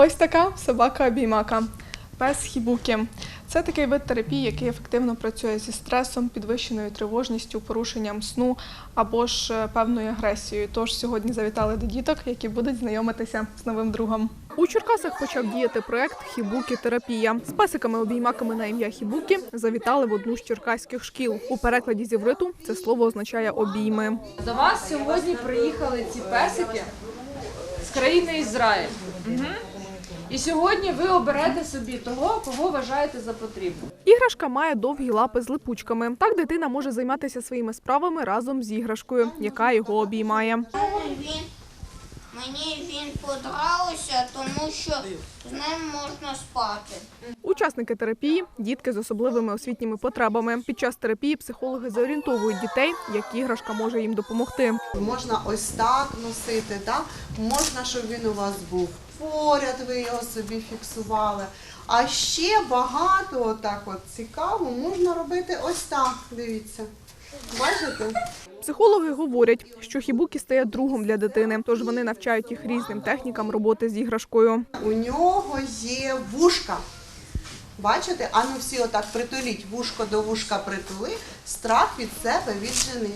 Ось така собака-обіймака. Пес хібуки. Це такий вид терапії, який ефективно працює зі стресом, підвищеною тривожністю, порушенням сну або ж е, певною агресією. Тож сьогодні завітали до діток, які будуть знайомитися з новим другом. У Черкасах почав діяти проект Хібуки терапія. З песиками-обіймаками на ім'я Хібуки завітали в одну з черкаських шкіл. У перекладі з івриту це слово означає обійми. До вас сьогодні приїхали ці песики з країни Ізраїль. І сьогодні ви оберете собі того, кого вважаєте за потрібне. Іграшка має довгі лапи з липучками. Так дитина може займатися своїми справами разом з іграшкою, яка його обіймає. Він мені він подобався, тому що з ним можна спати. Учасники терапії дітки з особливими освітніми потребами. Під час терапії психологи зорієнтовують дітей, як іграшка може їм допомогти. Можна ось так носити, так? можна, щоб він у вас був поряд, ви його собі фіксували. А ще багато отак от цікаво можна робити ось так. Дивіться. Бачите? Психологи говорять, що хібуки стає другом для дитини, тож вони навчають їх різним технікам роботи з іграшкою. У нього є вушка. Бачите? Ану всі отак притуліть, вушко до вушка притули, страх від себе віджени.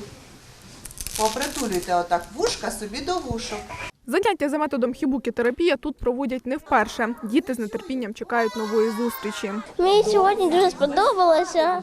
Попритулюйте отак вушка собі до вушок. Заняття за методом хібуки терапія тут проводять не вперше. Діти з нетерпінням чекають нової зустрічі. Мені сьогодні дуже сподобалося.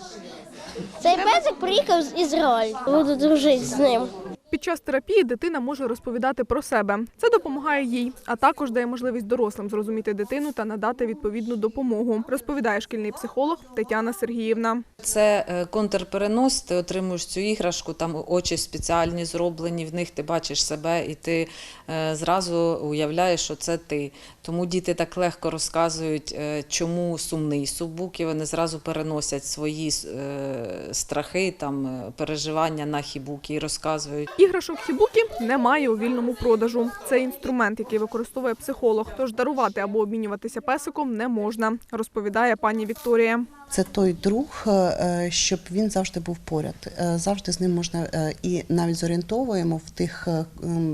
Цей песик приїхав з Ізраїлю. Буду дружити з ним. Під час терапії дитина може розповідати про себе. Це допомагає їй, а також дає можливість дорослим зрозуміти дитину та надати відповідну допомогу. Розповідає шкільний психолог Тетяна Сергіївна. Це е, контрперенос, ти отримуєш цю іграшку, там очі спеціальні зроблені, в них ти бачиш себе і ти е, зразу уявляєш, що це ти. Тому діти так легко розказують, е, чому сумний субук, і вони зразу переносять свої страхи, там, переживання на хібуки і розказують. Іграшок хібуки немає у вільному продажу. Це інструмент, який використовує психолог. Тож дарувати або обмінюватися песиком не можна, розповідає пані Вікторія. Це той друг, е, щоб він завжди був поряд. Е, Завжди з ним можна е, і навіть зорієнтовуємо в тих е,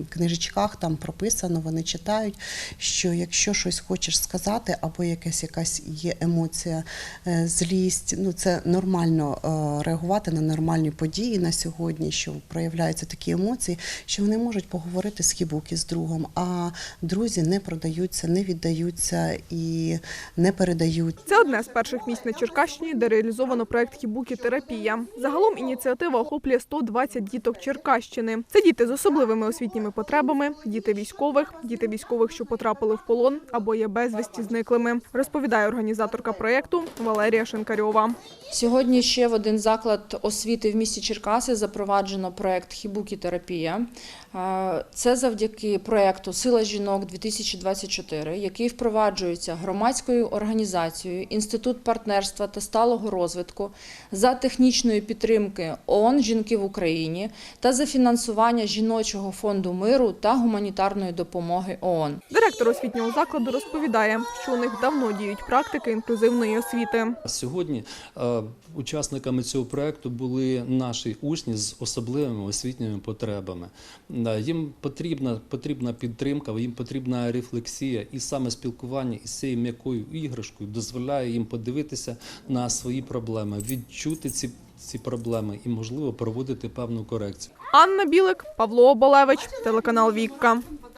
книжечках, там прописано, вони читають, що якщо щось хочеш сказати, або якась якась є емоція, е, злість, ну це нормально е, реагувати на нормальні події на сьогодні, що проявляються такі емоції, що вони можуть поговорити з хібуки з другом, а друзі не продаються, не віддаються і не передають. Це одне з перших місць на Черкащині, де реалізовано проект Хібуки терапія. Загалом ініціатива охоплює 120 діток Черкащини. Це діти з особливими освітніми потребами, діти військових, діти військових, що потрапили в полон або є безвісті зниклими. Розповідає організаторка проєкту Валерія Шинкарьова. Сьогодні ще в один заклад освіти в місті Черкаси запроваджено проект Хібукі терапія. Е, Це завдяки проекту Сила жінок 2024, який впроваджується громадською організацією Інститут партнерства сталого розвитку за технічної підтримки ООН Жінки в Україні та за фінансування жіночого фонду миру та гуманітарної допомоги ООН. Директор освітнього закладу розповідає, що у них давно діють практики інклюзивної освіти. Сьогодні е, учасниками цього проекту були наші учні з особливими освітніми потребами. Да, Їм потрібна, потрібна підтримка, їм потрібна рефлексія, і саме спілкування із цією м'якою іграшкою дозволяє їм подивитися на свої проблеми, відчути ці, ці проблеми і, можливо, проводити певну корекцію. Анна Білик, Павло Оболевич, телеканал Вікка.